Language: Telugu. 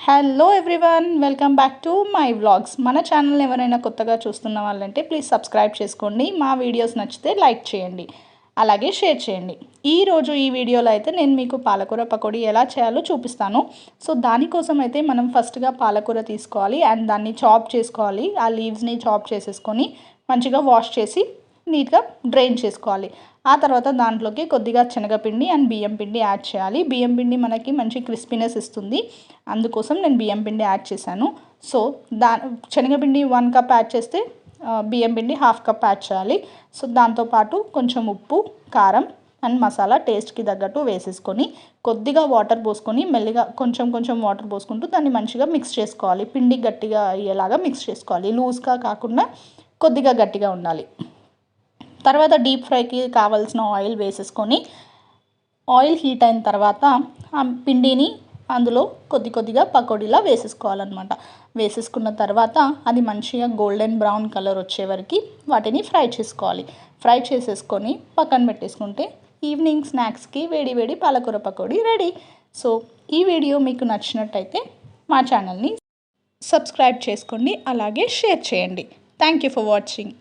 Hello everyone welcome back to my vlogs మన ఛానల్ ఎవరైనా కొత్తగా చూస్తున్న వాళ్ళంటే ప్లీజ్ సబ్స్క్రైబ్ చేసుకోండి మా వీడియోస్ నచ్చితే లైక్ చేయండి అలాగే షేర్ చేయండి. ఈరోజు ఈ వీడియోలో అయితే నేను మీకు పాలకూర పకోడీ ఎలా చేయాలో చూపిస్తాను. సో దానికోసం అయితే మనం ఫస్ట్గా పాలకూర తీసుకోవాలి అండ్ దాన్ని చాప్ చేసుకోవాలి. ఆ లీవ్స్ని చాప్ చేసేసుకొని మంచిగా వాష్ చేసి నీట్గా డ్రైన్ చేసుకోవాలి. ఆ తర్వాత దాంట్లోకి కొద్దిగా శనగపిండి అండ్ బియ్యం పిండి యాడ్ చేయాలి. బియ్యం పిండి మనకి మంచి క్రిస్పీనెస్ ఇస్తుంది. అందుకోసం నేను బియ్యం పిండి యాడ్ చేశాను. సో దా శనగపిండి వన్ కప్ యాడ్ చేస్తే బియ్యం పిండి హాఫ్ కప్ యాడ్ చేయాలి. సో దాంతోపాటు కొంచెం ఉప్పు కారం అండ్ మసాలా టేస్ట్కి తగ్గట్టు వేసేసుకొని కొద్దిగా వాటర్ పోసుకొని మెల్లిగా కొంచెం కొంచెం వాటర్ పోసుకుంటూ దాన్ని మంచిగా మిక్స్ చేసుకోవాలి. పిండి గట్టిగా అయ్యేలాగా మిక్స్ చేసుకోవాలి. లూజ్గా కాకుండా కొద్దిగా గట్టిగా ఉండాలి. తర్వాత డీప్ ఫ్రైకి కావాల్సిన ఆయిల్ వేసేసుకొని ఆయిల్ హీట్ అయిన తర్వాత ఆ పిండిని అందులో కొద్ది కొద్దిగా పకోడీలా వేసేసుకోవాలన్నమాట. వేసేసుకున్న తర్వాత అది మంచిగా గోల్డెన్ బ్రౌన్ కలర్ వచ్చే వరకు వాటిని ఫ్రై చేసుకోవాలి. ఫ్రై చేసేసుకొని పక్కన పెట్టేసుకుంటే ఈవినింగ్ స్నాక్స్కి వేడి వేడి పాలకూర పకోడీ రెడీ. సో ఈ వీడియో మీకు నచ్చినట్టయితే మా ఛానల్ని సబ్స్క్రైబ్ చేసుకోండి అలాగే షేర్ చేయండి. Thank you for watching.